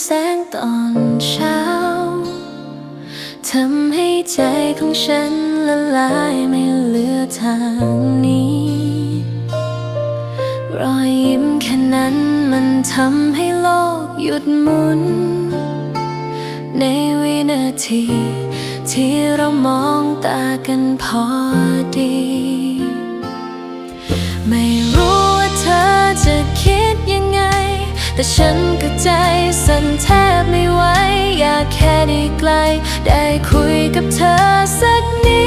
แสงตอนเช้าทำให้ใจของฉันละลายไม่เหลือทางนี้ รอยยิ้มแค่นั้นมันทำให้โลกหยุดหมุน ในวินาที ที่เรามองตากันพอดี ไม่รู้ แต่ฉันก็ใจสั่นแทบไม่ไหว อยากแค่ได้ไกล ได้คุยกับเธอสักนิด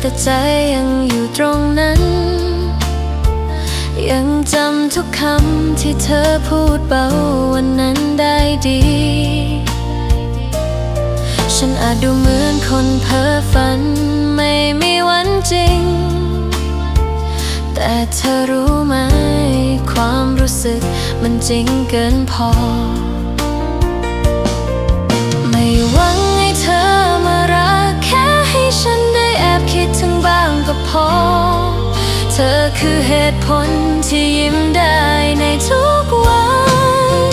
แต่ใจยังอยู่ตรงนั้น ยังจำทุกคำที่เธอพูดเบาวันนั้นได้ดี ฉันอาจดูเหมือนคนเพ้อฝันไม่มีวันจริง แต่เธอรู้ไหม ความรู้สึกมันจริงเกินพอ ไม่หวัง ก็พอ เธอคือเหตุผลที่ยิ้มได้ในทุกวัน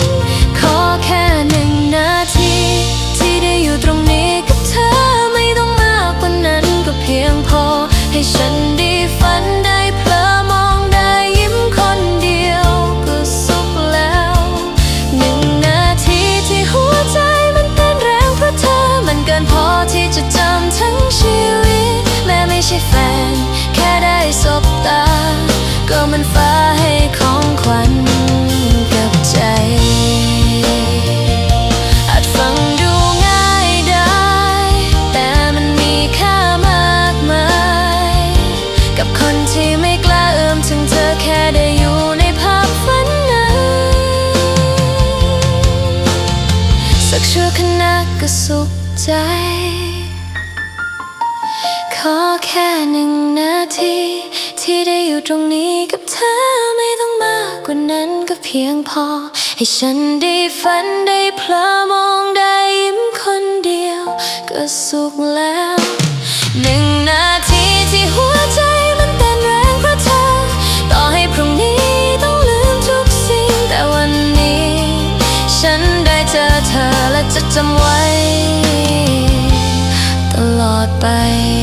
ขอแค่หนึ่งนาที ที่ได้อยู่ตรงนี้กับเธอไม่ต้องมากกว่านั้นก็เพียงพอให้ฉัน สุขใจ ขอแค่หนึ่งนาที ที่ได้อยู่ตรงนี้กับเธอไม่ต้องมากกว่านั้นก็เพียงพอ ให้ฉันได้ฝันได้เพลอมองได้ยิ้มคนเดียว ก็สุขแล้ว ไป